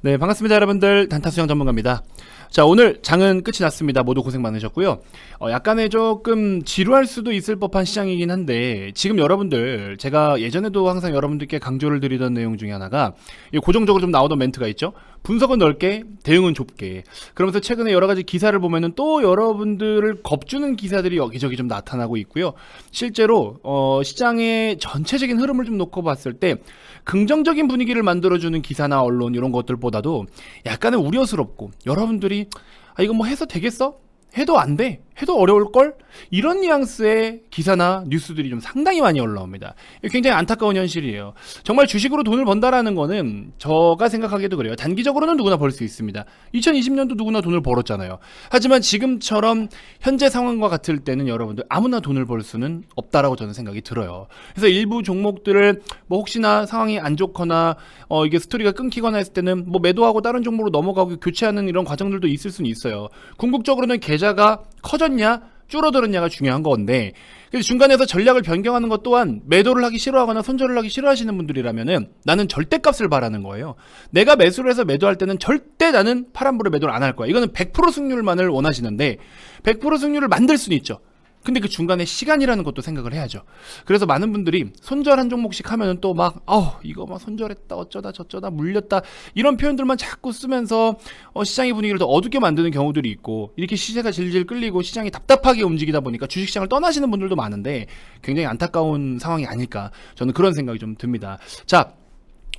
네, 반갑습니다, 여러분들. 단타 수영 전문가입니다. 자, 오늘 장은 끝이 났습니다. 모두 고생 많으셨고요. 어, 약간의 조금 지루할 수도 있을 법한 시장이긴 한데, 지금 여러분들, 제가 예전에도 항상 여러분들께 강조를 드리던 내용 중에 하나가, 이 고정적으로 좀 나오던 멘트가 있죠? 분석은 넓게, 대응은 좁게. 그러면서 최근에 여러 가지 기사를 보면은 또 여러분들을 겁주는 기사들이 여기저기 좀 나타나고 있고요. 실제로, 어, 시장의 전체적인 흐름을 좀 놓고 봤을 때, 긍정적인 분위기를 만들어주는 기사나 언론 이런 것들보다도 약간은 우려스럽고 여러분들이 아 이거 뭐 해서 되겠어? 해도 안 돼. 해도 어려울 걸? 이런 뉘앙스의 기사나 뉴스들이 좀 상당히 많이 올라옵니다. 굉장히 안타까운 현실이에요. 정말 주식으로 돈을 번다라는 거는 저가 생각하기도 그래요. 단기적으로는 누구나 벌 수 있습니다. 2020년도 누구나 돈을 벌었잖아요. 하지만 지금처럼 현재 상황과 같을 때는 여러분들 아무나 돈을 벌 수는 없다라고 저는 생각이 들어요. 그래서 일부 종목들을 뭐 혹시나 상황이 안 좋거나 어 이게 스토리가 끊기거나 했을 때는 뭐 매도하고 다른 종목으로 넘어가고 교체하는 이런 과정들도 있을 수는 있어요. 궁극적으로는 계좌가 커 졌냐 줄어들었냐가 중요한 건데 그래서 중간에서 전략을 변경하는 것 또한 매도를 하기 싫어하거나 손절을 하기 싫어하시는 분들이라면은 나는 절대값을 바라는 거예요. 내가 매수를 해서 매도할 때는 절대 나는 파란불에 매도를 안 할 거야. 이거는 100% 승률만을 원하시는데 100% 승률을 만들 수는 있죠. 근데 그 중간에 시간이라는 것도 생각을 해야죠. 그래서 많은 분들이 손절 한 종목씩 하면은 또 막, 아우, 이거 막 손절했다, 어쩌다, 저쩌다, 물렸다, 이런 표현들만 자꾸 쓰면서 어, 시장의 분위기를 더 어둡게 만드는 경우들이 있고, 이렇게 시세가 질질 끌리고 시장이 답답하게 움직이다 보니까 주식시장을 떠나시는 분들도 많은데, 굉장히 안타까운 상황이 아닐까. 저는 그런 생각이 좀 듭니다. 자,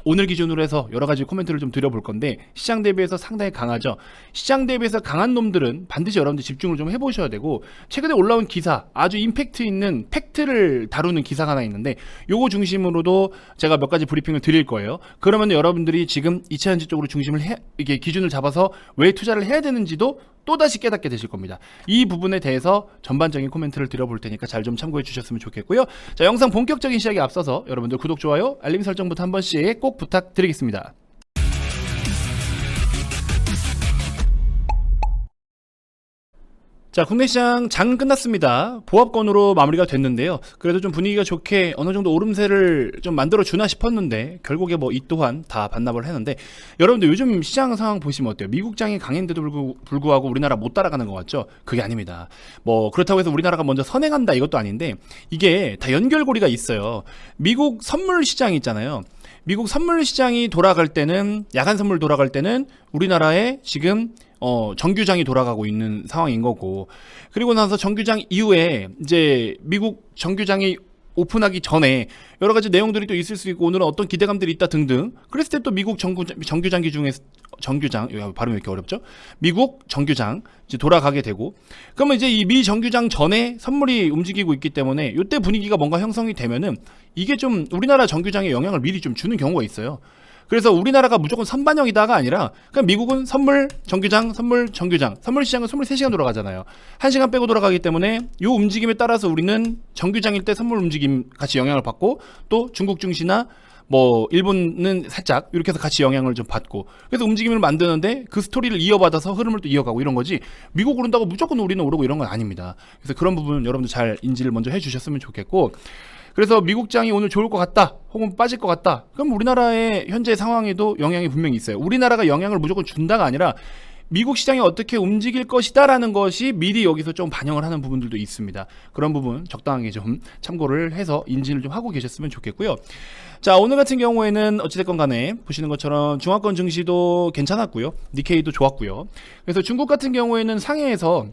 오늘 기준으로 해서 여러 가지 코멘트를 좀 드려볼 건데 시장 대비해서 상당히 강하죠. 시장 대비해서 강한 놈들은 반드시 여러분들 집중을 좀 해보셔야 되고 최근에 올라온 기사 아주 임팩트 있는 팩트를 다루는 기사가 하나 있는데 요거 중심으로도 제가 몇 가지 브리핑을 드릴 거예요. 그러면 여러분들이 지금 이차전지 쪽으로 중심을 해 이게 기준을 잡아서 왜 투자를 해야 되는지도 또다시 깨닫게 되실 겁니다. 이 부분에 대해서 전반적인 코멘트를 드려볼 테니까 잘 좀 참고해 주셨으면 좋겠고요. 자, 영상 본격적인 시작에 앞서서 여러분들 구독, 좋아요, 알림 설정부터 한 번씩 꼭 부탁드리겠습니다. 자, 국내 시장 장 끝났습니다. 보합권으로 마무리가 됐는데요. 그래도 좀 분위기가 좋게 어느 정도 오름세를 좀 만들어 주나 싶었는데 결국에 뭐 이 또한 다 반납을 했는데 여러분들 요즘 시장 상황 보시면 어때요? 미국 장이 강했는데도 불구, 불구하고 우리나라 못 따라가는 것 같죠? 그게 아닙니다. 뭐 그렇다고 해서 우리나라가 먼저 선행한다 이것도 아닌데 이게 다 연결고리가 있어요. 미국 선물 시장 있잖아요. 미국 선물 시장이 돌아갈 때는 야간 선물 돌아갈 때는 우리나라에 지금 어, 정규장이 돌아가고 있는 상황인 거고. 그리고 나서 정규장 이후에 이제 미국 정규장이 오픈하기 전에 여러 가지 내용들이 또 있을 수 있고 오늘은 어떤 기대감들이 있다 등등. 그랬을 때 또 미국 정구, 정규장기 중에 정규장 야, 발음이 왜 이렇게 어렵죠? 미국 정규장 이제 돌아가게 되고 그러면 이제 이 미 정규장 전에 선물이 움직이고 있기 때문에 이때 분위기가 뭔가 형성이 되면은 이게 좀 우리나라 정규장에 영향을 미리 좀 주는 경우가 있어요. 그래서 우리나라가 무조건 선반영이다가 아니라 그냥 미국은 선물 정규장 선물 정규장 선물 시장은 23시간 돌아가잖아요. 1시간 빼고 돌아가기 때문에 요 움직임에 따라서 우리는 정규장일 때 선물 움직임 같이 영향을 받고 또 중국 증시나 뭐 일본은 살짝 이렇게 해서 같이 영향을 좀 받고 그래서 움직임을 만드는데 그 스토리를 이어받아서 흐름을 또 이어가고 이런 거지 미국 오른다고 무조건 우리는 오르고 이런 건 아닙니다. 그래서 그런 부분 여러분들 잘 인지를 먼저 해주셨으면 좋겠고 그래서 미국장이 오늘 좋을 것 같다, 혹은 빠질 것 같다. 그럼 우리나라의 현재 상황에도 영향이 분명히 있어요. 우리나라가 영향을 무조건 준다가 아니라 미국 시장이 어떻게 움직일 것이다라는 것이 미리 여기서 좀 반영을 하는 부분들도 있습니다. 그런 부분 적당하게 좀 참고를 해서 인지를 좀 하고 계셨으면 좋겠고요. 자, 오늘 같은 경우에는 어찌됐건 간에 보시는 것처럼 중화권 증시도 괜찮았고요. 니케이도 좋았고요. 그래서 중국 같은 경우에는 상해에서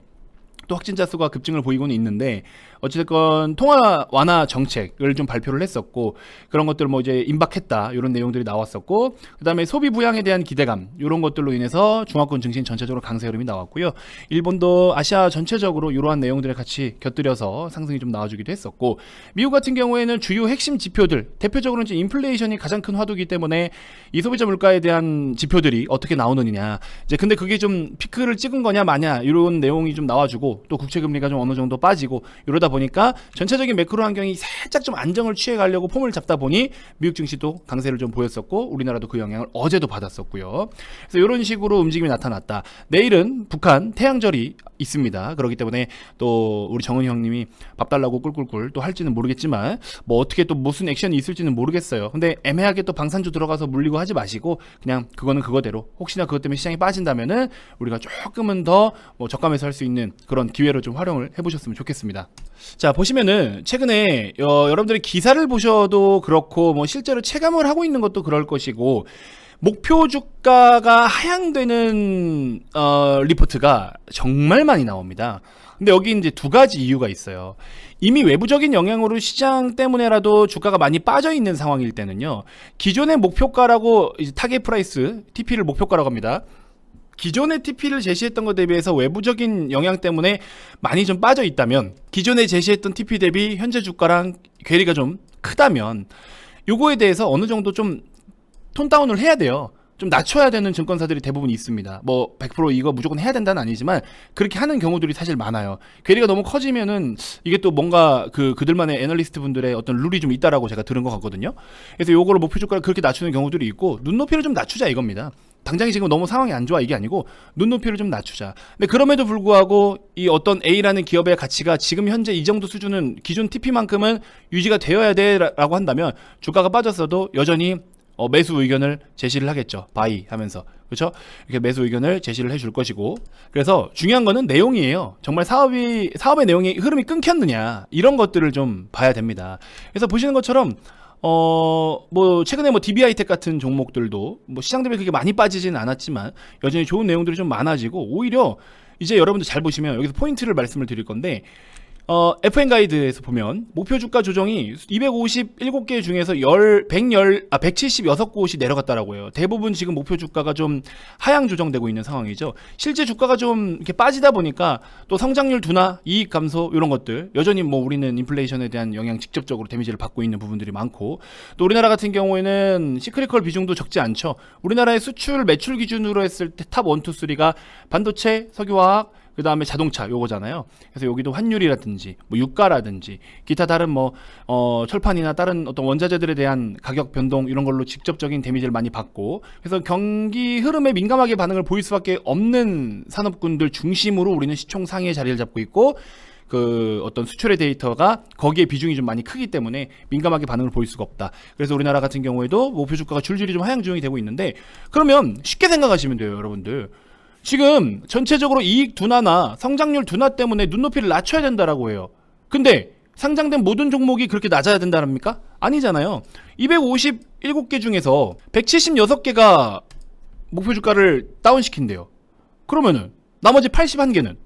또 확진자 수가 급증을 보이고는 있는데 어찌됐건 통화 완화 정책을 좀 발표를 했었고 그런 것들 뭐 이제 임박했다 이런 내용들이 나왔었고 그다음에 소비 부양에 대한 기대감 이런 것들로 인해서 중화권 증시 전체적으로 강세 흐름이 나왔고요. 일본도 아시아 전체적으로 이러한 내용들을 같이 곁들여서 상승이 좀 나와주기도 했었고 미국 같은 경우에는 주요 핵심 지표들 대표적으로 이제 인플레이션이 가장 큰 화두이기 때문에 이 소비자 물가에 대한 지표들이 어떻게 나오느냐. 이제 근데 그게 좀 피크를 찍은 거냐 마냐 이런 내용이 좀 나와주고 또 국채 금리가 좀 어느 정도 빠지고 이러다 보니까 전체적인 매크로 환경이 살짝 좀 안정을 취해 가려고 폼을 잡다 보니 미국 증시도 강세를 좀 보였었고 우리나라도 그 영향을 어제도 받았었고요. 그래서 이런 식으로 움직임이 나타났다. 내일은 북한 태양절이 있습니다. 그렇기 때문에 또 우리 정은 형님이 밥 달라고 꿀꿀꿀 또 할지는 모르겠지만 뭐 어떻게 또 무슨 액션이 있을지는 모르겠어요. 근데 애매하게 또 방산주 들어가서 물리고 하지 마시고 그냥 그거는 그거대로 혹시나 그것 때문에 시장이 빠진다면은 우리가 조금은 더 뭐 저감해서 할수 있는 그런 기회로 좀 활용을 해보셨으면 좋겠습니다. 자 보시면은 최근에 어, 여러분들이 기사를 보셔도 그렇고 뭐 실제로 체감을 하고 있는 것도 그럴 것이고 목표 주가가 하향되는 어, 리포트가 정말 많이 나옵니다. 근데 여기 이제 두 가지 이유가 있어요. 이미 외부적인 영향으로 시장 때문에라도 주가가 많이 빠져 있는 상황일 때는요. 기존의 목표가라고 타겟 프라이스 TP를 목표가라고 합니다. 기존의 TP를 제시했던 것 대비해서 외부적인 영향 때문에 많이 좀 빠져 있다면 기존에 제시했던 TP 대비 현재 주가랑 괴리가 좀 크다면 요거에 대해서 어느 정도 좀 톤 다운을 해야 돼요. 좀 낮춰야 되는 증권사들이 대부분 있습니다. 뭐 100% 이거 무조건 해야 된다는 아니지만 그렇게 하는 경우들이 사실 많아요. 괴리가 너무 커지면은 이게 또 뭔가 그 그들만의 애널리스트 분들의 어떤 룰이 좀 있다라고 제가 들은 것 같거든요. 그래서 요거를 목표 주가를 그렇게 낮추는 경우들이 있고 눈높이를 좀 낮추자 이겁니다. 당장에 지금 너무 상황이 안 좋아 이게 아니고 눈높이를 좀 낮추자. 근데 그럼에도 불구하고 이 어떤 A라는 기업의 가치가 지금 현재 이 정도 수준은 기존 TP만큼은 유지가 되어야 돼라고 한다면 주가가 빠졌어도 여전히 어, 매수 의견을 제시를 하겠죠. 바이 하면서. 그렇죠? 이렇게 매수 의견을 제시를 해줄 것이고. 그래서 중요한 거는 내용이에요. 정말 사업이 사업의 내용이 흐름이 끊겼느냐 이런 것들을 좀 봐야 됩니다. 그래서 보시는 것처럼 어, 뭐, 최근에 뭐, DB하이텍 같은 종목들도, 뭐, 시장 대비 그렇게 많이 빠지지는 않았지만, 여전히 좋은 내용들이 좀 많아지고, 오히려, 이제 여러분들 잘 보시면, 여기서 포인트를 말씀을 드릴 건데, 어, FN 가이드에서 보면 목표 주가 조정이 257개 중에서 10, 110, 아, 176곳이 내려갔다라고 해요. 대부분 지금 목표 주가가 좀 하향 조정되고 있는 상황이죠. 실제 주가가 좀 이렇게 빠지다 보니까 또 성장률 둔화, 이익 감소 이런 것들 여전히 뭐 우리는 인플레이션에 대한 영향 직접적으로 데미지를 받고 있는 부분들이 많고 또 우리나라 같은 경우에는 시크리컬 비중도 적지 않죠. 우리나라의 수출 매출 기준으로 했을 때 탑 1, 2, 3가 반도체, 석유화학 그 다음에 자동차 요거잖아요. 그래서 여기도 환율이라든지 뭐 유가라든지 기타 다른 뭐 어, 철판이나 다른 어떤 원자재들에 대한 가격 변동 이런 걸로 직접적인 데미지를 많이 받고 그래서 경기 흐름에 민감하게 반응을 보일 수밖에 없는 산업군들 중심으로 우리는 시총 상위의 자리를 잡고 있고 그 어떤 수출의 데이터가 거기에 비중이 좀 많이 크기 때문에 민감하게 반응을 보일 수가 없다. 그래서 우리나라 같은 경우에도 목표 주가가 줄줄이 좀 하향 조정이 되고 있는데 그러면 쉽게 생각하시면 돼요, 여러분들. 지금 전체적으로 이익 둔화나 성장률 둔화 때문에 눈높이를 낮춰야 된다라고 해요. 근데 상장된 모든 종목이 그렇게 낮아야 된다랍니까? 아니잖아요. 257개 중에서 176개가 목표 주가를 다운시킨대요. 그러면은 나머지 81개는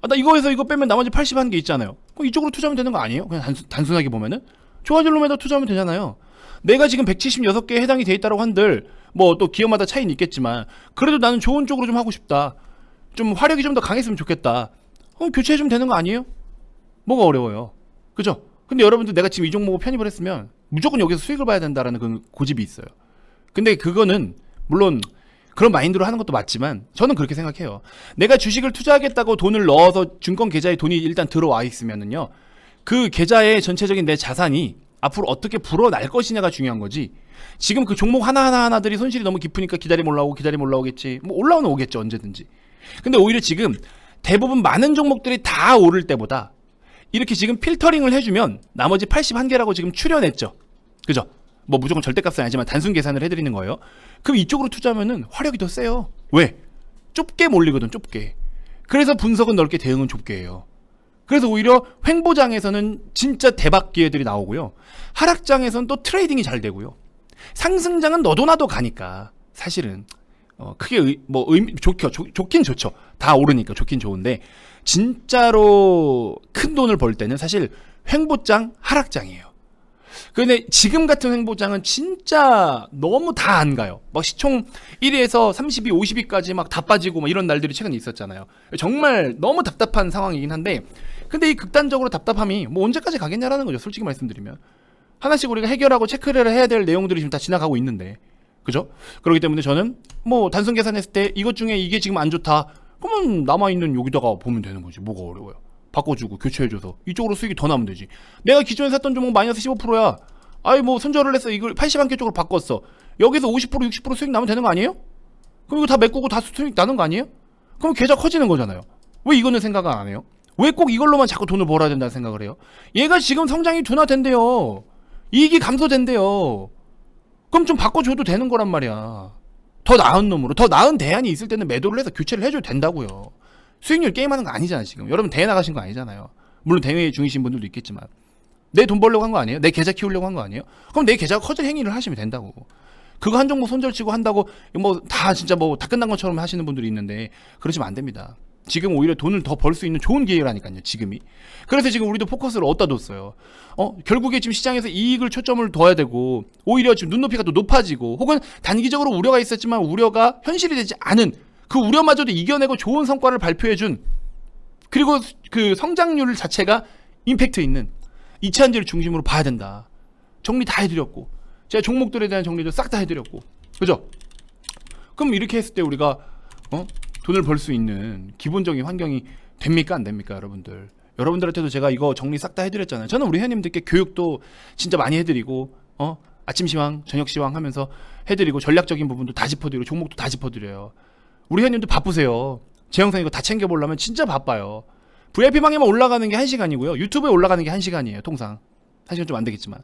아, 나 이거에서 이거 빼면 나머지 81개 있잖아요. 그럼 이쪽으로 투자하면 되는 거 아니에요? 그냥 단순, 단순하게 보면은 좋아질 놈에다 투자하면 되잖아요. 내가 지금 176개에 해당이 돼 있다고 한들 뭐 또 기업마다 차이는 있겠지만 그래도 나는 좋은 쪽으로 좀 하고 싶다. 좀 화력이 좀 더 강했으면 좋겠다. 어, 교체해 주면 되는 거 아니에요? 뭐가 어려워요. 그죠? 근데 여러분들 내가 지금 이 종목을 편입을 했으면 무조건 여기서 수익을 봐야 된다라는 그 고집이 있어요. 근데 그거는 물론 그런 마인드로 하는 것도 맞지만 저는 그렇게 생각해요. 내가 주식을 투자하겠다고 돈을 넣어서 증권 계좌에 돈이 일단 들어와 있으면은요. 그 계좌의 전체적인 내 자산이 앞으로 어떻게 불어날 것이냐가 중요한 거지. 지금 그 종목 하나하나 하나들이 손실이 너무 깊으니까 기다리면 올라오고 기다리면 올라오겠지. 뭐 올라오는 오겠죠 언제든지. 근데 오히려 지금 대부분 많은 종목들이 다 오를 때보다 이렇게 지금 필터링을 해주면 나머지 81개라고 지금 출연했죠. 그죠? 뭐 무조건 절대값은 아니지만 단순 계산을 해드리는 거예요. 그럼 이쪽으로 투자하면은 화력이 더 세요. 왜? 좁게 몰리거든, 좁게. 그래서 분석은 넓게 대응은 좁게 해요. 그래서 오히려 횡보장에서는 진짜 대박 기회들이 나오고요. 하락장에서는 또 트레이딩이 잘 되고요. 상승장은 너도 나도 가니까 사실은 어, 크게 의, 뭐 의미 좋죠. 좋, 좋긴 좋죠. 다 오르니까 좋긴 좋은데 진짜로 큰 돈을 벌 때는 사실 횡보장, 하락장이에요. 근데 지금 같은 횡보장은 진짜 너무 다 안 가요. 막 시총 1위에서 32, 50위까지 막 다 빠지고 막 이런 날들이 최근에 있었잖아요. 정말 너무 답답한 상황이긴 한데 근데 이 극단적으로 답답함이 뭐 언제까지 가겠냐라는 거죠. 솔직히 말씀드리면. 하나씩 우리가 해결하고 체크를 해야 될 내용들이 지금 다 지나가고 있는데. 그죠? 그렇기 때문에 저는 뭐 단순 계산했을 때 이것 중에 이게 지금 안 좋다. 그러면 남아있는 여기다가 보면 되는 거지. 뭐가 어려워요. 바꿔주고 교체해줘서 이쪽으로 수익이 더 나면 되지. 내가 기존에 샀던 종목 마이너스 15%야. 아이 뭐 손절을 했어. 이걸 80안개 쪽으로 바꿨어. 여기서 50% 60% 수익 나면 되는 거 아니에요? 그럼 이거 다 메꾸고 다 수익 나는 거 아니에요? 그럼 계좌 커지는 거잖아요. 왜 이거는 생각을 안 해요? 왜 꼭 이걸로만 자꾸 돈을 벌어야 된다는 생각을 해요? 얘가 지금 성장이 둔화된대요. 이익이 감소된대요. 그럼 좀 바꿔줘도 되는 거란 말이야. 더 나은 놈으로, 더 나은 대안이 있을 때는 매도를 해서 교체를 해줘도 된다고요. 수익률 게임하는 거 아니잖아, 지금. 여러분 대회 나가신 거 아니잖아요. 물론 대회 중이신 분들도 있겠지만. 내 돈 벌려고 한 거 아니에요? 내 계좌 키우려고 한 거 아니에요? 그럼 내 계좌가 커질 행위를 하시면 된다고. 그거 한 종목 손절치고 한다고 뭐 다 진짜 뭐 다 끝난 것처럼 하시는 분들이 있는데 그러시면 안 됩니다. 지금 오히려 돈을 더 벌 수 있는 좋은 기회라니까요. 지금이. 그래서 지금 우리도 포커스를 어디다 뒀어요. 어 결국에 지금 시장에서 이익을 초점을 둬야 되고 오히려 지금 눈높이가 또 높아지고 혹은 단기적으로 우려가 있었지만 우려가 현실이 되지 않은 그 우려마저도 이겨내고 좋은 성과를 발표해준 그리고 그 성장률 자체가 임팩트 있는 이차전지를 중심으로 봐야 된다. 정리 다 해드렸고 제가 종목들에 대한 정리도 싹 다 해드렸고 그죠? 그럼 이렇게 했을 때 우리가 어? 돈을 벌 수 있는 기본적인 환경이 됩니까 안 됩니까 여러분들? 여러분들한테도 제가 이거 정리 싹 다 해드렸잖아요. 저는 우리 회원님들께 교육도 진짜 많이 해드리고 어 아침 시황, 저녁 시황 하면서 해드리고 전략적인 부분도 다 짚어드리고 종목도 다 짚어드려요. 우리 회원님들 바쁘세요. 제 영상 이거 다 챙겨보려면 진짜 바빠요. VIP방에만 올라가는 게 1시간이고요. 유튜브에 올라가는 게 1시간이에요. 통상. 1시간 좀 안 되겠지만.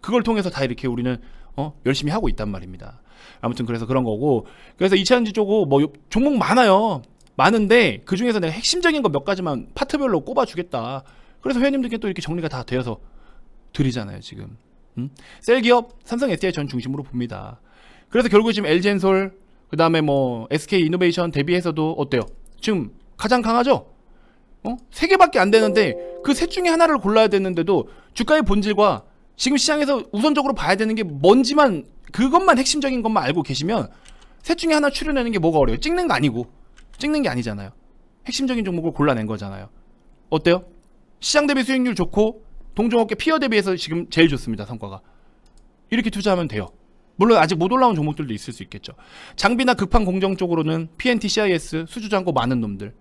그걸 통해서 다 이렇게 우리는 어, 열심히 하고 있단 말입니다. 아무튼 그래서 그런 거고. 그래서 이차전지 쪽고 뭐 요- 종목 많아요. 많은데 그 중에서 내가 핵심적인 거 몇 가지만 파트별로 꼽아 주겠다. 그래서 회원님들께 또 이렇게 정리가 다 되어서 드리잖아요 지금. 음? 셀 기업 삼성 SDI 전 중심으로 봅니다. 그래서 결국 지금 LG엔솔 그 다음에 뭐 SK 이노베이션 대비해서도 어때요? 지금 가장 강하죠? 어? 세 개밖에 안 되는데 그 셋 중에 하나를 골라야 되는데도 주가의 본질과 지금 시장에서 우선적으로 봐야 되는 게 뭔지만 그것만 핵심적인 것만 알고 계시면 셋 중에 하나 추려내는 게 뭐가 어려워요? 찍는 거 아니고 찍는 게 아니잖아요. 핵심적인 종목을 골라낸 거잖아요. 어때요? 시장 대비 수익률 좋고 동종업계 피어 대비해서 지금 제일 좋습니다. 성과가 이렇게 투자하면 돼요. 물론 아직 못 올라온 종목들도 있을 수 있겠죠. 장비나 급한 공정 쪽으로는 PNT, CIS 수주 잔고 많은 놈들,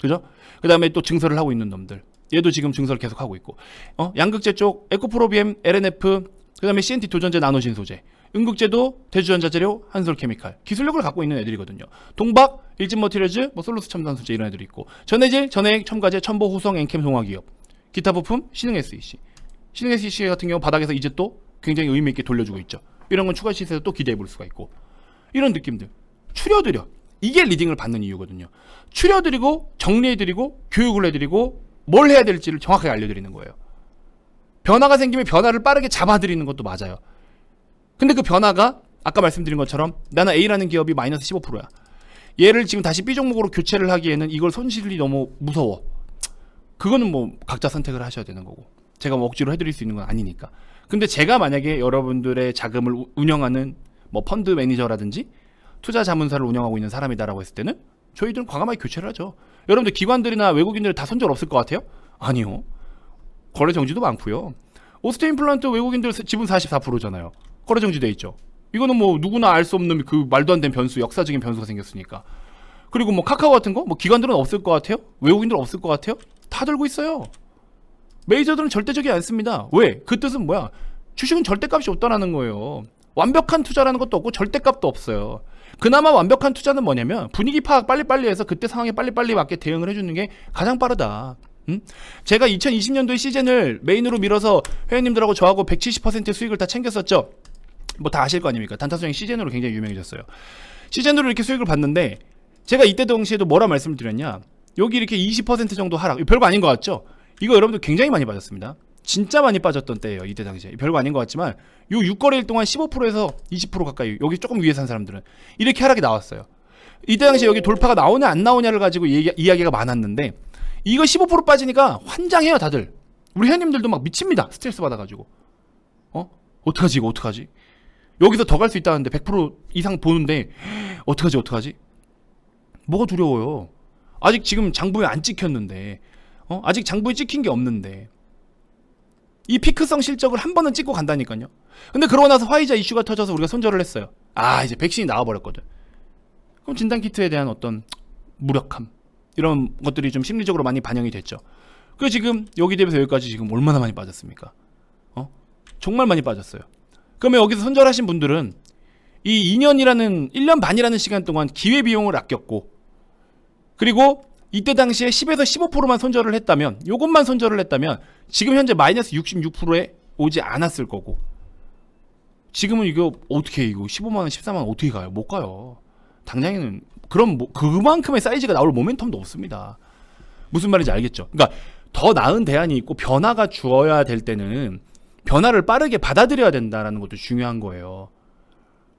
그죠? 그 다음에 또 증설을 하고 있는 놈들. 얘도 지금 증설을 계속 하고 있고. 어? 양극재 쪽 에코프로비엠, LNF, 그 다음에 CNT 도전제 나노신 소재. 응극제도 대주전자재료, 한솔케미칼. 기술력을 갖고 있는 애들이거든요. 동박, 일진 머티리얼즈, 뭐 솔루스 첨단 소재 이런 애들이 있고. 전해질, 전해액, 첨가제, 첨보, 후성, 엔캠, 동화기업. 기타 부품, 신흥 SEC. 신흥 SEC 같은 경우 바닥에서 이제 또 굉장히 의미 있게 돌려주고 있죠. 이런 건 추가 시세에서 또 기대해 볼 수가 있고. 이런 느낌들. 추려드려. 이게 리딩을 받는 이유거든요. 추려드리고 정리해드리고 교육을 해드리고 뭘 해야 될지를 정확하게 알려드리는 거예요. 변화가 생기면 변화를 빠르게 잡아드리는 것도 맞아요. 근데 그 변화가 아까 말씀드린 것처럼 나는 A라는 기업이 마이너스 15%야. 얘를 지금 다시 B 종목으로 교체를 하기에는 이걸 손실이 너무 무서워. 그거는 뭐 각자 선택을 하셔야 되는 거고. 제가 뭐 억지로 해드릴 수 있는 건 아니니까. 근데 제가 만약에 여러분들의 자금을 우- 운영하는 뭐 펀드 매니저라든지 투자 자문사를 운영하고 있는 사람이다라고 했을 때는 저희들은 과감하게 교체를 하죠. 여러분들 기관들이나 외국인들 다 손절 없을 것 같아요? 아니요. 거래 정지도 많고요. 오스테인 플란트 외국인들 지분 44%잖아요. 거래 정지돼 있죠. 이거는 뭐 누구나 알 수 없는 그 말도 안 되는 변수, 역사적인 변수가 생겼으니까. 그리고 뭐 카카오 같은 거, 뭐 기관들은 없을 것 같아요? 외국인들은 없을 것 같아요? 다 들고 있어요. 메이저들은 절대적이 않습니다. 왜? 그 뜻은 뭐야? 주식은 절대값이 없다라는 거예요. 완벽한 투자라는 것도 없고 절대값도 없어요. 그나마 완벽한 투자는 뭐냐면 분위기 파악 빨리빨리 해서 그때 상황에 빨리빨리 맞게 대응을 해주는 게 가장 빠르다. 음? 제가 2020년도에 시즌을 메인으로 밀어서 회원님들하고 저하고 170% 수익을 다 챙겼었죠. 뭐 다 아실 거 아닙니까? 단타수행 시즌으로 굉장히 유명해졌어요. 시즌으로 이렇게 수익을 봤는데 제가 이때 당시에도 뭐라 말씀을 드렸냐? 여기 이렇게 20% 정도 하락. 별거 아닌 것 같죠? 이거 여러분들 굉장히 많이 빠졌습니다. 진짜 많이 빠졌던 때예요. 이때 당시에. 별거 아닌 것 같지만 요 6거래일 동안 15%에서 20% 가까이 여기 조금 위에 산 사람들은 이렇게 하락이 나왔어요. 이때 당시에 여기 돌파가 나오냐 안 나오냐를 가지고 얘기, 이야기가 많았는데 이거 15% 빠지니까 환장해요 다들. 우리 회원님들도 막 미칩니다. 스트레스 받아가지고. 어? 어떡하지 이거 어떡하지? 여기서 더 갈 수 있다는데 100% 이상 보는데 어떡하지 어떡하지? 뭐가 두려워요? 아직 지금 장부에 안 찍혔는데 어? 아직 장부에 찍힌 게 없는데 이 피크성 실적을 한 번은 찍고 간다니까요. 근데 그러고 나서 화이자 이슈가 터져서 우리가 손절을 했어요. 아 이제 백신이 나와버렸거든. 그럼 진단 키트에 대한 어떤 무력함 이런 것들이 좀 심리적으로 많이 반영이 됐죠. 그 지금 여기 대비해서 여기까지 지금 얼마나 많이 빠졌습니까? 어? 정말 많이 빠졌어요. 그러면 여기서 손절하신 분들은 이 2년이라는 1년 반이라는 시간 동안 기회 비용을 아꼈고 그리고 이때 당시에 10에서 15%만 손절을 했다면 요것만 손절을 했다면 지금 현재 마이너스 66%에 오지 않았을 거고 지금은 이거 어떻게 이거 15만 원, 14만 원 어떻게 가요? 못 가요. 당장에는 그럼 뭐 그만큼의 사이즈가 나올 모멘텀도 없습니다. 무슨 말인지 알겠죠? 그러니까 더 나은 대안이 있고 변화가 주어야 될 때는 변화를 빠르게 받아들여야 된다라는 것도 중요한 거예요.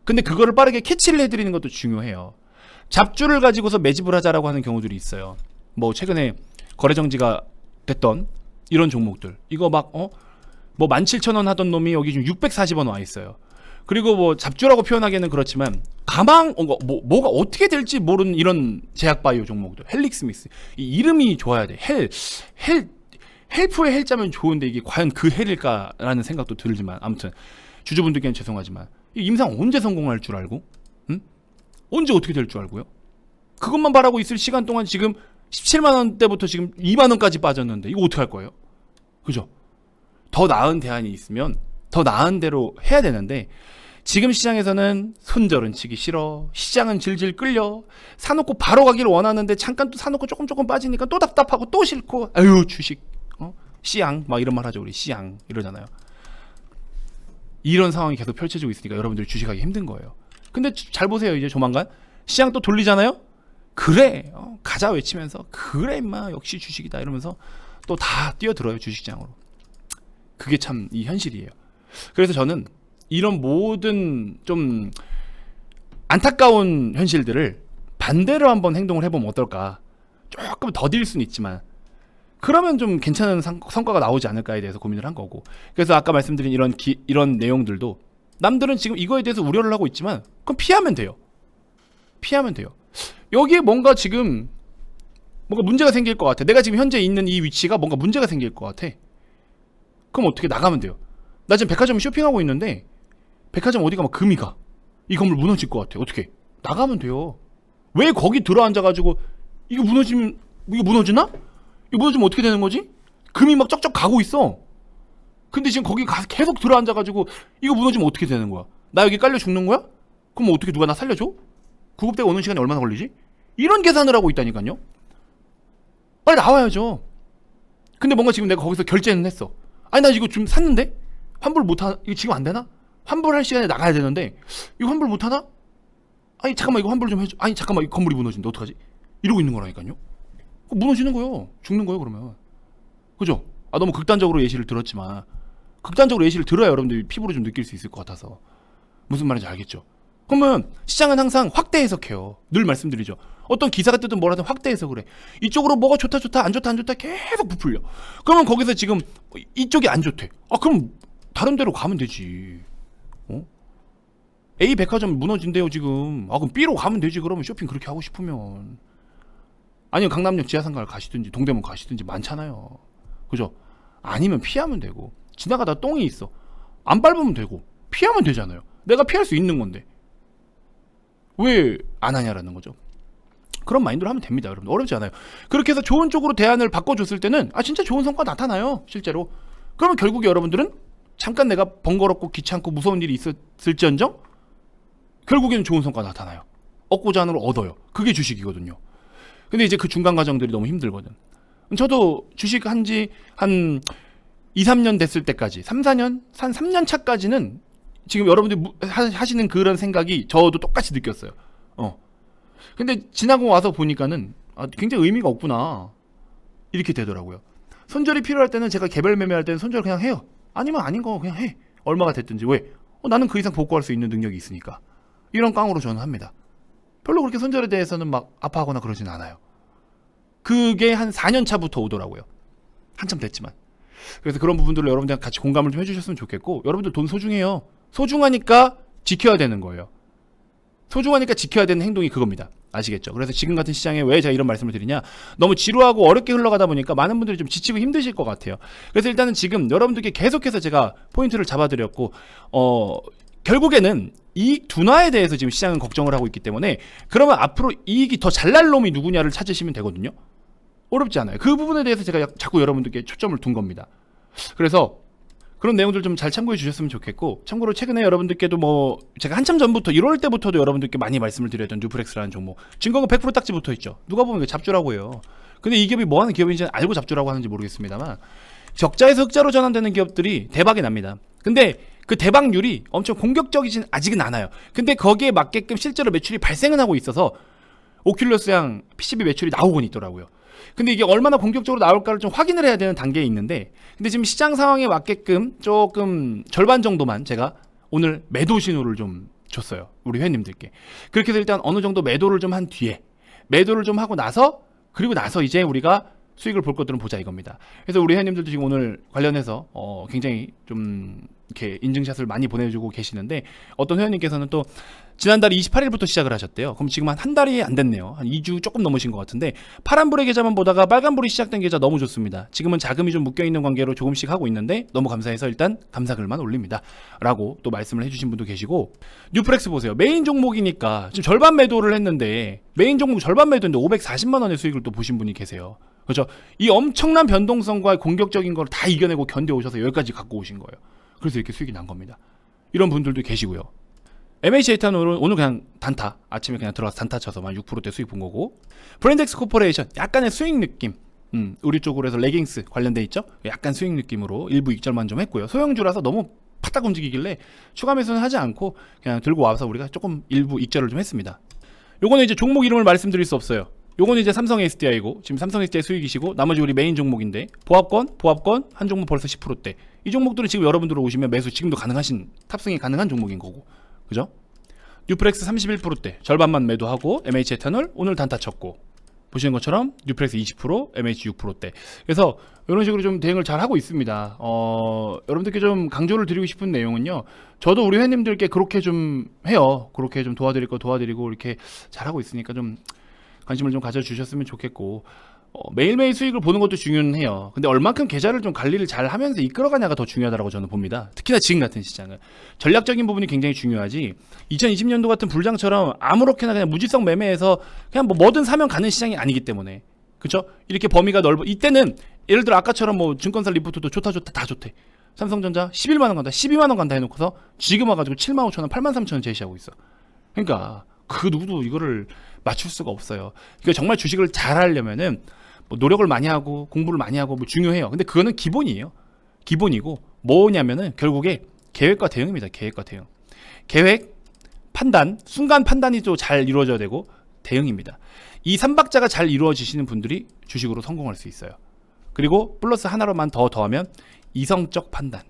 근데 그거를 빠르게 캐치를 해드리는 것도 중요해요. 잡주를 가지고서 매집을 하자라고 하는 경우들이 있어요. 뭐 최근에 거래 정지가 됐던 이런 종목들 이거 막 어? 뭐 17,000원 하던 놈이 여기 지금 640원 와 있어요. 그리고 뭐 잡주라고 표현하기에는 그렇지만 가망 어, 뭐 뭐가 어떻게 될지 모르는 이런 제약 바이오 종목들 헬릭스미스 이 이름이 좋아야 돼. 헬 헬 헬프의 헬자면 좋은데 이게 과연 그 헬일까라는 생각도 들지만 아무튼 주주분들께는 죄송하지만 이 임상 언제 성공할 줄 알고 응? 언제 어떻게 될 줄 알고요? 그것만 바라고 있을 시간 동안 지금 17만 원대부터 지금 2만 원까지 빠졌는데 이거 어떻게 할 거예요? 그죠? 더 나은 대안이 있으면 더 나은 대로 해야 되는데 지금 시장에서는 손절은 치기 싫어 시장은 질질 끌려 사놓고 바로 가기를 원하는데 잠깐 또 사놓고 조금 조금 빠지니까 또 답답하고 또 싫고 아유 주식 어? 씨양 막 이런 말 하죠 우리 씨양 이러잖아요 이런 상황이 계속 펼쳐지고 있으니까 여러분들이 주식하기 힘든 거예요 근데 주- 잘 보세요 이제 조만간. 시장 또 돌리잖아요? 그래. 어, 가자 외치면서. 그래 임마. 역시 주식이다. 이러면서 또 다 뛰어들어요 주식장으로. 그게 참 이 현실이에요. 그래서 저는 이런 모든 좀 안타까운 현실들을 반대로 한번 행동을 해보면 어떨까. 조금 더딜 수는 있지만. 그러면 좀 괜찮은 상- 성과가 나오지 않을까에 대해서 고민을 한 거고. 그래서 아까 말씀드린 이런 기- 이런 내용들도 남들은 지금 이거에 대해서 우려를 하고 있지만 그럼 피하면 돼요. 피하면 돼요. 여기에 뭔가 지금 뭔가 문제가 생길 것 같아. 내가 지금 현재 있는 이 위치가 뭔가 문제가 생길 것 같아. 그럼 어떻게 나가면 돼요? 나 지금 백화점 쇼핑하고 있는데 백화점 어디 가면 금이 가. 이 건물 무너질 것 같아. 어떻게? 나가면 돼요. 왜 거기 들어앉아 가지고 이거 무너지면 이거 무너지나? 이거 무너지면 어떻게 되는 거지? 금이 막 쩍쩍 가고 있어. 근데 지금 거기 가서 계속 들어앉아가지고 이거 무너지면 어떻게 되는 거야? 나 여기 깔려 죽는 거야? 그럼 어떻게 누가 나 살려줘? 구급대가 오는 시간이 얼마나 걸리지? 이런 계산을 하고 있다니까요. 빨리 나와야죠. 근데 뭔가 지금 내가 거기서 결제는 했어. 아니 나 이거 좀 샀는데 환불 못 하. 이거 지금 안 되나? 환불할 시간에 나가야 되는데 이거 환불 못 하나? 아니 잠깐만 이거 환불 좀 해줘. 아니 잠깐만 이 건물이 무너진다 어떡하지? 이러고 있는 거라니까요. 무너지는 거요. 죽는 거예요 그러면. 그죠? 아 너무 극단적으로 예시를 들었지만 극단적으로 예시를 들어야 여러분들이 피부로 좀 느낄 수 있을 것 같아서 무슨 말인지 알겠죠? 그러면 시장은 항상 확대 해석해요. 늘 말씀드리죠. 어떤 기사가 뜨든 뭐라든 확대 해석을 해. 이쪽으로 뭐가 좋다 좋다 안 좋다 안 좋다 계속 부풀려. 그러면 거기서 지금 이쪽이 안 좋대. 아 그럼 다른 데로 가면 되지. 어? A 백화점 무너진대요 지금. 아 그럼 B로 가면 되지. 그러면 쇼핑 그렇게 하고 싶으면. 아니면 강남역 지하상가를 가시든지 동대문 가시든지 많잖아요. 그죠? 아니면 피하면 되고 지나가다 똥이 있어. 안 밟으면 되고 피하면 되잖아요. 내가 피할 수 있는 건데. 왜 안 하냐라는 거죠. 그런 마인드로 하면 됩니다, 여러분. 어렵지 않아요. 그렇게 해서 좋은 쪽으로 대안을 바꿔줬을 때는 아 진짜 좋은 성과 나타나요, 실제로. 그러면 결국에 여러분들은 잠깐 내가 번거롭고 귀찮고 무서운 일이 있었을지언정 결국에는 좋은 성과 나타나요. 얻고자 하는 걸 얻어요. 그게 주식이거든요. 근데 이제 그 중간 과정들이 너무 힘들거든. 저도 주식 한지 한 2, 3년 됐을 때까지 3, 4년, 한 3년 차까지는 지금 여러분들이 하시는 그런 생각이 저도 똑같이 느꼈어요. 어. 근데 지나고 와서 보니까는 아, 굉장히 의미가 없구나. 이렇게 되더라고요. 손절이 필요할 때는 제가 개별 매매할 때는 손절 그냥 해요. 아니면 아닌 거 그냥 해. 얼마가 됐든지 왜? 어, 나는 그 이상 복구할 수 있는 능력이 있으니까. 이런 깡으로 저는 합니다. 별로 그렇게 손절에 대해서는 막 아파하거나 그러진 않아요. 그게 한 4년 차부터 오더라고요. 한참 됐지만. 그래서 그런 부분들을 여러분들 같이 공감을 좀 해주셨으면 좋겠고 여러분들 돈 소중해요. 소중하니까 지켜야 되는 거예요. 소중하니까 지켜야 되는 행동이 그겁니다. 아시겠죠? 그래서 지금 같은 시장에 왜 제가 이런 말씀을 드리냐? 너무 지루하고 어렵게 흘러가다 보니까 많은 분들이 좀 지치고 힘드실 것 같아요. 그래서 일단은 지금 여러분들께 계속해서 제가 포인트를 잡아드렸고, 어, 결국에는 이익 둔화에 대해서 지금 시장은 걱정을 하고 있기 때문에 그러면 앞으로 이익이 더 잘 날 놈이 누구냐를 찾으시면 되거든요. 어렵지 않아요. 그 부분에 대해서 제가 자꾸 여러분들께 초점을 둔 겁니다. 그래서 그런 내용들 좀 잘 참고해 주셨으면 좋겠고 참고로 최근에 여러분들께도 뭐 제가 한참 전부터 1월 때부터도 여러분들께 많이 말씀을 드렸던 뉴프렉스라는 종목 증거가 100% 딱지 붙어 있죠. 누가 보면 이거 잡주라고 해요. 근데 이 기업이 뭐 하는 기업인지 는 알고 잡주라고 하는지 모르겠습니다만 적자에서 흑자로 전환되는 기업들이 대박이 납니다. 근데 그 대박률이 엄청 공격적이진 아직은 않아요. 근데 거기에 맞게끔 실제로 매출이 발생은 하고 있어서 오큘러스 양 PCB 매출이 나오곤 있더라고요. 근데 이게 얼마나 공격적으로 나올까를 좀 확인을 해야 되는 단계에 있는데 근데 지금 시장 상황에 맞게끔 조금 절반 정도만 제가 오늘 매도 신호를 좀 줬어요. 우리 회원님들께. 그렇게 해서 일단 어느 정도 매도를 좀 한 뒤에 매도를 좀 하고 나서 그리고 나서 이제 우리가 수익을 볼 것들은 보자 이겁니다. 그래서 우리 회원님들도 지금 오늘 관련해서 어 굉장히 좀 이렇게 인증샷을 많이 보내주고 계시는데 어떤 회원님께서는 또 지난달 28일부터 시작을 하셨대요. 그럼 지금 한 한 달이 안 됐네요. 한 2주 조금 넘으신 것 같은데 파란불의 계좌만 보다가 빨간불이 시작된 계좌 너무 좋습니다. 지금은 자금이 좀 묶여 있는 관계로 조금씩 하고 있는데 너무 감사해서 일단 감사글만 올립니다. 라고 또 말씀을 해주신 분도 계시고 뉴프렉스 보세요. 메인 종목이니까 지금 절반 매도를 했는데 메인 종목 절반 매도인데 540만 원의 수익을 또 보신 분이 계세요. 그렇죠? 이 엄청난 변동성과 공격적인 걸 다 이겨내고 견뎌오셔서 여기까지 갖고 오신 거예요. 그래서 이렇게 수익이 난 겁니다. 이런 분들도 계시고요. MH 에탄올은 오늘 그냥 단타 아침에 그냥 들어가서 단타 쳐서 만 6%대 수익 본 거고 브랜덱스 코퍼레이션 약간의 수익 느낌 음, 우리 쪽으로 해서 레깅스 관련돼 있죠 약간 수익 느낌으로 일부 익절만 좀 했고요 소형주라서 너무 파딱 움직이길래 추가 매수는 하지 않고 그냥 들고 와서 우리가 조금 일부 익절을 좀 했습니다 요거는 이제 종목 이름을 말씀드릴 수 없어요 요거는 이제 삼성 SDI고 지금 삼성 SDI 수익이시고 나머지 우리 메인 종목인데 보합권 보합권 한 종목 벌써 10%대. 이 종목들은 지금 여러분들 오시면 매수 지금도 가능하신 탑승이 가능한 종목인 거고. 그죠? 뉴프렉스 31%대. 절반만 매도하고 MH 에탄올 오늘 단타 쳤고. 보시는 것처럼 뉴프렉스 20% MH 6%대. 그래서 이런 식으로 좀 대응을 잘 하고 있습니다. 어, 여러분들께 좀 강조를 드리고 싶은 내용은요. 저도 우리 회원님들께 그렇게 좀 해요. 그렇게 좀 도와드릴 거 도와드리고 이렇게 잘 하고 있으니까 좀 관심을 좀 가져주셨으면 좋겠고 어, 매일매일 수익을 보는 것도 중요해요. 근데 얼만큼 계좌를 좀 관리를 잘 하면서 이끌어가냐가 더 중요하다고 저는 봅니다. 특히나 지금 같은 시장은 전략적인 부분이 굉장히 중요하지. 2020년도 같은 불장처럼 아무렇게나 그냥 무지성 매매해서 그냥 뭐 뭐든 사면 가는 시장이 아니기 때문에 그렇죠? 이렇게 범위가 넓어. 이때는 예를 들어 아까처럼 뭐 증권사 리포트도 좋다 좋다 다 좋대. 삼성전자 11만 원 간다, 12만 원 간다 해놓고서 지금 와가지고 7만 5천 원, 8만 3천 원 제시하고 있어. 그러니까 그 누구도 이거를 맞출 수가 없어요. 그러니까 정말 주식을 잘 하려면은 뭐 노력을 많이 하고 공부를 많이 하고 뭐 중요해요. 근데 그거는 기본이에요. 기본이고 뭐냐면은 결국에 계획과 대응입니다. 계획과 대응. 계획, 판단, 순간 판단이 또 잘 이루어져야 되고 대응입니다. 이 삼박자가 잘 이루어지시는 분들이 주식으로 성공할 수 있어요. 그리고 플러스 하나로만 더 더하면 이성적 판단.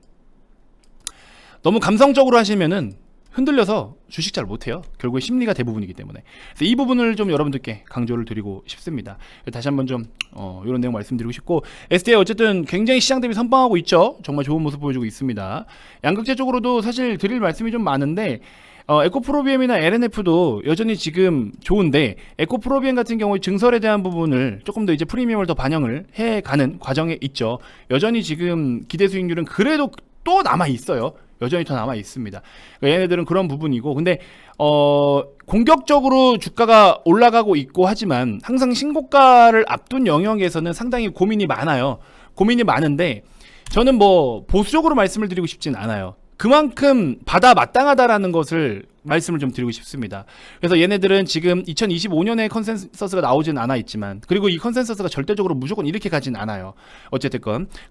너무 감성적으로 하시면은 흔들려서 주식 잘 못해요. 결국에 심리가 대부분이기 때문에. 그래서 이 부분을 좀 여러분들께 강조를 드리고 싶습니다. 다시 한번 좀 어, 이런 내용 말씀드리고 싶고 SDI 어쨌든 굉장히 시장 대비 선방하고 있죠. 정말 좋은 모습 보여주고 있습니다. 양극재 쪽으로도 사실 드릴 말씀이 좀 많은데 어, 에코프로비엠이나 LNF도 여전히 지금 좋은데 에코프로비엠 같은 경우에 증설에 대한 부분을 조금 더 이제 프리미엄을 더 반영을 해가는 과정에 있죠. 여전히 지금 기대 수익률은 그래도 또 남아 있어요. 여전히 더 남아 있습니다. 그러니까 얘네들은 그런 부분이고, 근데 어 공격적으로 주가가 올라가고 있고 하지만 항상 신고가를 앞둔 영역에서는 상당히 고민이 많아요. 고민이 많은데 저는 뭐 보수적으로 말씀을 드리고 싶진 않아요. 그만큼 받아 마땅하다라는 것을 말씀을 좀 드리고 싶습니다. 그래서 얘네들은 지금 2025년에 컨센서스가 나오진 않아 있지만 그리고 이 컨센서스가 절대적으로 무조건 이렇게 가진 않아요. 어쨌든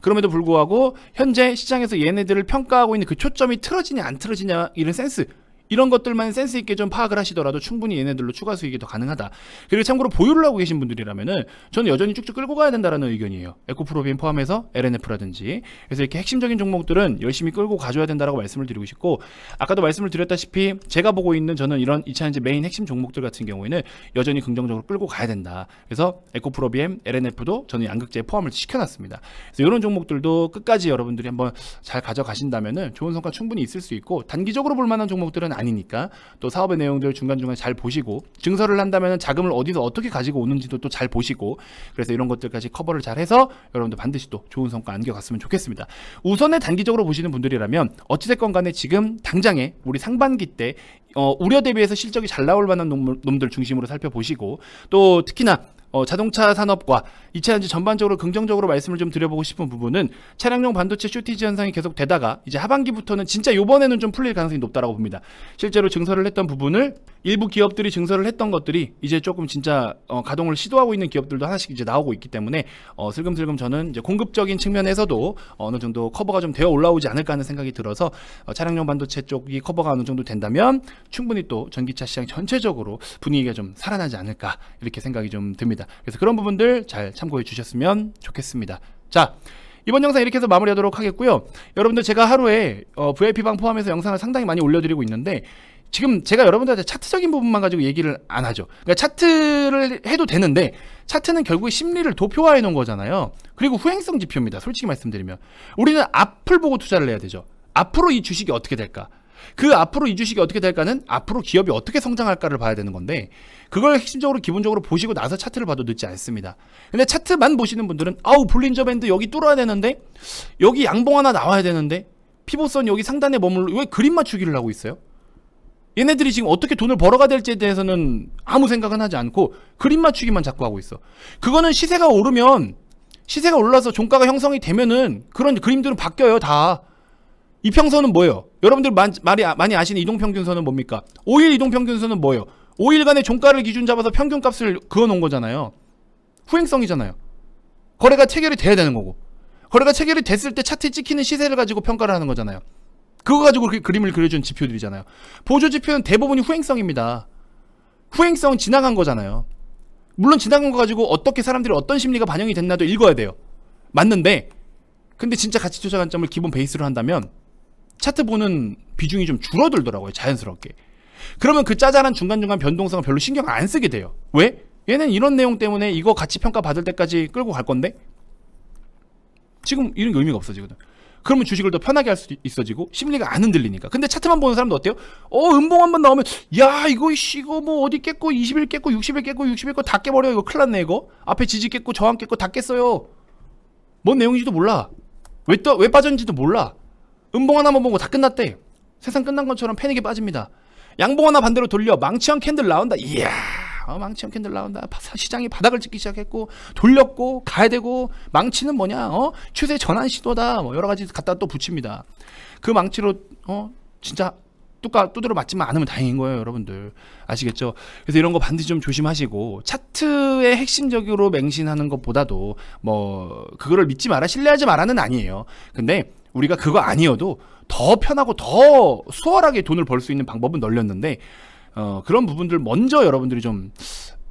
그럼에도 불구하고 현재 시장에서 얘네들을 평가하고 있는 그 초점이 틀어지냐 안 틀어지냐 이런 센스 이런 것들만 센스 있게 좀 파악을 하시더라도 충분히 얘네들로 추가 수익이 더 가능하다. 그리고 참고로 보유를 하고 계신 분들이라면은 저는 여전히 쭉쭉 끌고 가야 된다라는 의견이에요. 에코프로비엠 포함해서 LNF라든지 그래서 이렇게 핵심적인 종목들은 열심히 끌고 가줘야 된다라고 말씀을 드리고 싶고 아까도 말씀을 드렸다시피 제가 보고 있는 저는 이런 2차전지 메인 핵심 종목들 같은 경우에는 여전히 긍정적으로 끌고 가야 된다. 그래서 에코프로비엠, LNF도 저는 양극재에 포함을 시켜놨습니다. 그래서 이런 종목들도 끝까지 여러분들이 한번 잘 가져가신다면은 좋은 성과 충분히 있을 수 있고 단기적으로 볼 만한 종목들은 아니니까 또 사업의 내용들 중간중간 잘 보시고 증설을 한다면 자금을 어디서 어떻게 가지고 오는지도 또 잘 보시고 그래서 이런 것들까지 커버를 잘 해서 여러분들 반드시 또 좋은 성과 안겨갔으면 좋겠습니다. 우선에 단기적으로 보시는 분들이라면 어찌됐건 간에 지금 당장에 우리 상반기 때 어, 우려 대비해서 실적이 잘 나올 만한 놈, 놈들 중심으로 살펴보시고 또 특히나 어, 자동차 산업과 2차 전지 전반적으로 긍정적으로 말씀을 좀 드려보고 싶은 부분은 차량용 반도체 쇼티지 현상이 계속 되다가 이제 하반기부터는 진짜 요번에는 좀 풀릴 가능성이 높다라고 봅니다. 실제로 증설을 했던 부분을 일부 기업들이 증설을 했던 것들이 이제 조금 진짜 어, 가동을 시도하고 있는 기업들도 하나씩 이제 나오고 있기 때문에 어, 슬금슬금 저는 이제 공급적인 측면에서도 어느 정도 커버가 좀 되어 올라오지 않을까 하는 생각이 들어서 어, 차량용 반도체 쪽이 커버가 어느 정도 된다면 충분히 또 전기차 시장 전체적으로 분위기가 좀 살아나지 않을까 이렇게 생각이 좀 듭니다. 그래서 그런 부분들 잘 참고해 주셨으면 좋겠습니다. 자. 이번 영상 이렇게 해서 마무리하도록 하겠고요. 여러분들 제가 하루에 어, VIP방 포함해서 영상을 상당히 많이 올려드리고 있는데 지금 제가 여러분들한테 차트적인 부분만 가지고 얘기를 안 하죠. 그러니까 차트를 해도 되는데 차트는 결국에 심리를 도표화해 놓은 거잖아요. 그리고 후행성 지표입니다. 솔직히 말씀드리면 우리는 앞을 보고 투자를 해야 되죠. 앞으로 이 주식이 어떻게 될까? 그 앞으로 이 주식이 어떻게 될까는 앞으로 기업이 어떻게 성장할까를 봐야 되는 건데 그걸 핵심적으로 기본적으로 보시고 나서 차트를 봐도 늦지 않습니다. 근데 차트만 보시는 분들은 아우 볼린저 밴드 여기 뚫어야 되는데 여기 양봉 하나 나와야 되는데 피보선 여기 상단에 머물러 왜 그림 맞추기를 하고 있어요? 얘네들이 지금 어떻게 돈을 벌어가 될지에 대해서는 아무 생각은 하지 않고 그림 맞추기만 자꾸 하고 있어. 그거는 시세가 오르면 시세가 올라서 종가가 형성이 되면은 그런 그림들은 바뀌어요 다. 이평선은 뭐예요? 여러분들 만, 말이, 많이 아시는 이동평균선은 뭡니까? 5일 이동평균선은 뭐예요? 5일간의 종가를 기준 잡아서 평균값을 그어놓은 거잖아요. 후행성이잖아요. 거래가 체결이 돼야 되는 거고. 거래가 체결이 됐을 때 차트에 찍히는 시세를 가지고 평가를 하는 거잖아요. 그거 가지고 그렇게 그림을 그려준 지표들이잖아요. 보조 지표는 대부분이 후행성입니다. 후행성 지나간 거잖아요. 물론 지나간 거 가지고 어떻게 사람들이 어떤 심리가 반영이 됐나도 읽어야 돼요. 맞는데 근데 진짜 가치 투자 관점을 기본 베이스로 한다면 차트 보는 비중이 좀 줄어들더라고요. 자연스럽게. 그러면 그 짜잘한 중간중간 변동성을 별로 신경 안 쓰게 돼요. 왜? 얘는 이런 내용 때문에 이거 가치 평가 받을 때까지 끌고 갈 건데 지금 이런 게 의미가 없어지거든. 그러면 주식을 더 편하게 할 수 있어지고 심리가 안 흔들리니까. 근데 차트만 보는 사람도 어때요? 어 음봉 한번 나오면 야 이거 씨 이거 뭐 어디 깼고 20일 깼고 60일 깼고 60일 깼고 다 깨버려 이거 큰일 났네 이거 앞에 지지 깼고 저항 깼고 다 깼어요. 뭔 내용인지도 몰라. 왜 또 왜 빠졌는지도 몰라. 음봉 하나만 보고 다 끝났대. 세상 끝난 것처럼 패닉에 빠집니다. 양봉 하나 반대로 돌려 망치형 캔들 나온다. 이야, 어, 망치형 캔들 나온다. 바- 시장이 바닥을 찍기 시작했고 돌렸고 가야 되고 망치는 뭐냐? 어? 추세 전환 시도다. 뭐 여러 가지 갖다 또 붙입니다. 그 망치로 어 진짜 뚜까 두드려 맞지만 않으면 다행인 거예요, 여러분들. 아시겠죠? 그래서 이런 거 반드시 좀 조심하시고 차트에 핵심적으로 맹신하는 것보다도 뭐 그거를 믿지 마라, 신뢰하지 마라는 아니에요. 근데 우리가 그거 아니어도 더 편하고 더 수월하게 돈을 벌 수 있는 방법은 널렸는데 어, 그런 부분들 먼저 여러분들이 좀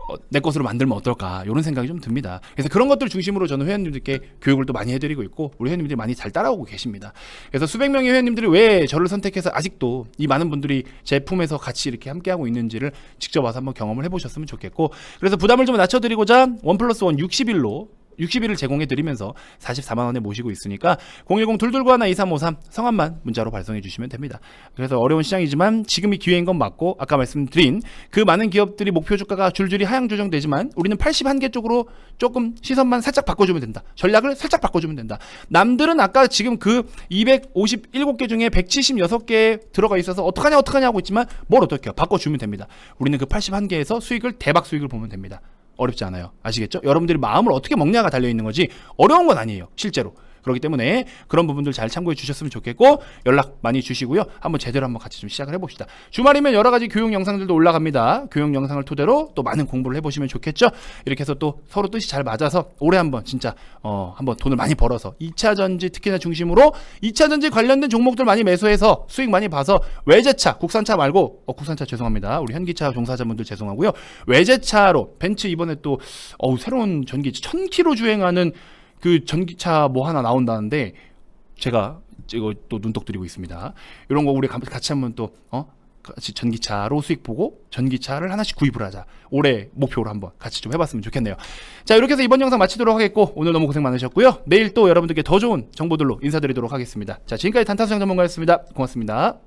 어, 내 것으로 만들면 어떨까 이런 생각이 좀 듭니다. 그래서 그런 것들 중심으로 저는 회원님들께 교육을 또 많이 해드리고 있고 우리 회원님들이 많이 잘 따라오고 계십니다. 그래서 수백 명의 회원님들이 왜 저를 선택해서 아직도 이 많은 분들이 제품에서 같이 이렇게 함께하고 있는지를 직접 와서 한번 경험을 해보셨으면 좋겠고 그래서 부담을 좀 낮춰드리고자 원 플러스 원 60일로 60일을 제공해 드리면서 44만 원에 모시고 있으니까 010 둘둘구 하나 2353 성함만 문자로 발송해 주시면 됩니다. 그래서 어려운 시장이지만 지금이 기회인 건 맞고 아까 말씀드린 그 많은 기업들이 목표 주가가 줄줄이 하향 조정되지만 우리는 81개 쪽으로 조금 시선만 살짝 바꿔주면 된다. 전략을 살짝 바꿔주면 된다. 남들은 아까 지금 그 257개 중에 176개 들어가 있어서 어떡하냐 어떡하냐 하고 있지만 뭘 어떻게 해요? 바꿔주면 됩니다. 우리는 그 81개에서 수익을 대박 수익을 보면 됩니다. 어렵지 않아요. 아시겠죠? 여러분들이 마음을 어떻게 먹냐가 달려 있는 거지 어려운 건 아니에요. 실제로. 그렇기 때문에 그런 부분들 잘 참고해 주셨으면 좋겠고 연락 많이 주시고요. 한번 제대로 한번 같이 좀 시작을 해봅시다. 주말이면 여러 가지 교육 영상들도 올라갑니다. 교육 영상을 토대로 또 많은 공부를 해보시면 좋겠죠. 이렇게 해서 또 서로 뜻이 잘 맞아서 올해 한번 진짜 어 한번 돈을 많이 벌어서 2차 전지 특히나 중심으로 2차 전지 관련된 종목들 많이 매수해서 수익 많이 봐서 외제차 국산차 말고 어 국산차 죄송합니다. 우리 현기차 종사자분들 죄송하고요. 외제차로 벤츠 이번에 또 어우 새로운 전기 1000km 주행하는 그 전기차 뭐 하나 나온다는데 제가 이거 또 눈독 들이고 있습니다. 이런 거 우리 같이 한번 또 어? 같이 전기차로 수익 보고 전기차를 하나씩 구입을 하자. 올해 목표로 한번 같이 좀 해봤으면 좋겠네요. 자 이렇게 해서 이번 영상 마치도록 하겠고 오늘 너무 고생 많으셨고요. 내일 또 여러분들께 더 좋은 정보들로 인사드리도록 하겠습니다. 자 지금까지 단타수장 전문가였습니다. 고맙습니다.